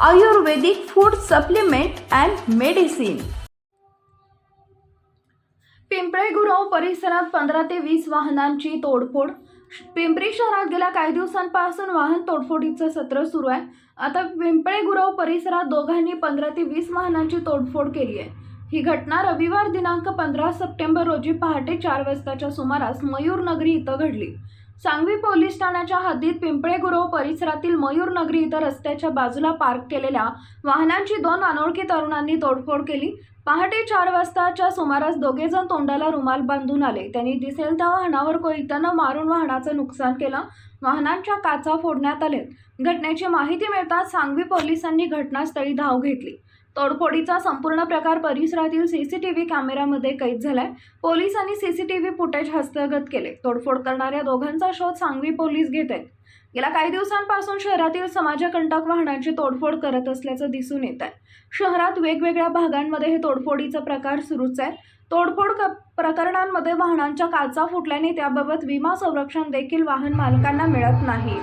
Ayurvedic food supplement and medicine Pimple Gurav परिसरात पंधरा ते वीस वाहनांची तोडफोड. पिंपरी शहरात गेल्या काही दिवसांपासून वाहन तोडफोडीचं सत्र सुरू आहे. आता पिंपळे गुरव परिसरात दोघांनी पंधरा ते वीस वाहनांची तोडफोड केली आहे. ही घटना रविवार दिनांक पंधरा सप्टेंबर रोजी पहाटे चार वाजताच्या सुमारास मयूरनगरी इथं घडली. सांगवी पोलीस ठाण्याच्या हद्दीत पिंपळे गुरव परिसरातील मयूरनगरी इथं रस्त्याच्या बाजूला पार्क केलेल्या वाहनांची दोन अनोळखी तरुणांनी तोडफोड केली. पहाटे चार वाजताच्या सुमारास दोघे जण तोंडाला रुमाल बांधून आले. त्यांनी दिसेल त्या वाहनावर कोयत्यानं मारून वाहनाचं नुकसान केलं. वाहनांच्या काचा फोडण्यात आले घटनेची माहिती मिळताच सांगवी पोलिसांनी घटनास्थळी धाव घेतली. तोडफोडीचा संपूर्ण प्रकार परिसरातील सीसीटीव्ही कॅमेऱ्यामध्ये कैद झालाय. पोलिसांनी सीसीटीव्ही फुटेज हस्तगत केले. तोडफोड करणाऱ्या दोघांचा शोध सांगवी पोलीस घेत आहेत. गेल्या काही दिवसांपासून शहरातील समाजकंटक वाहनांची तोडफोड करत असल्याचं दिसून येत आहे. शहरात वेगवेगळ्या भागांमध्ये हे तोडफोडीचा प्रकार सुरूच आहे. तोडफोड क प्रकरणांमध्ये वाहनांच्या काचा फुटल्याने त्याबाबत विमा संरक्षण देखील वाहन मालकांना मिळत नाही.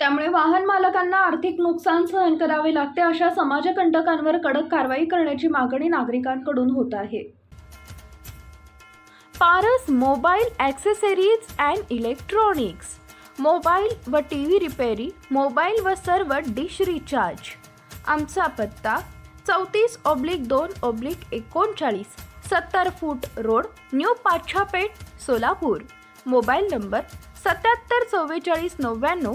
त्यामुळे वाहन मालकांना आर्थिक नुकसान सहन करावे लागते अशा समाजकंटकांवर कडक कारवाई करण्याची मागणी नागरिकांकडून होत आहे. Paras mobile accessories and electronics. Mobile व टी व्ही रिपेरी मोबाईल व सर्व डिश रिचार्ज. आमचा पत्ता चौतीस ऑब्लिक दोन ऑब्लिक एकोणचाळीस सत्तर foot road new Pachhapeth Solapur. Mobile number सत्याहत्तर चव्वेचाळीस नव्याण्णव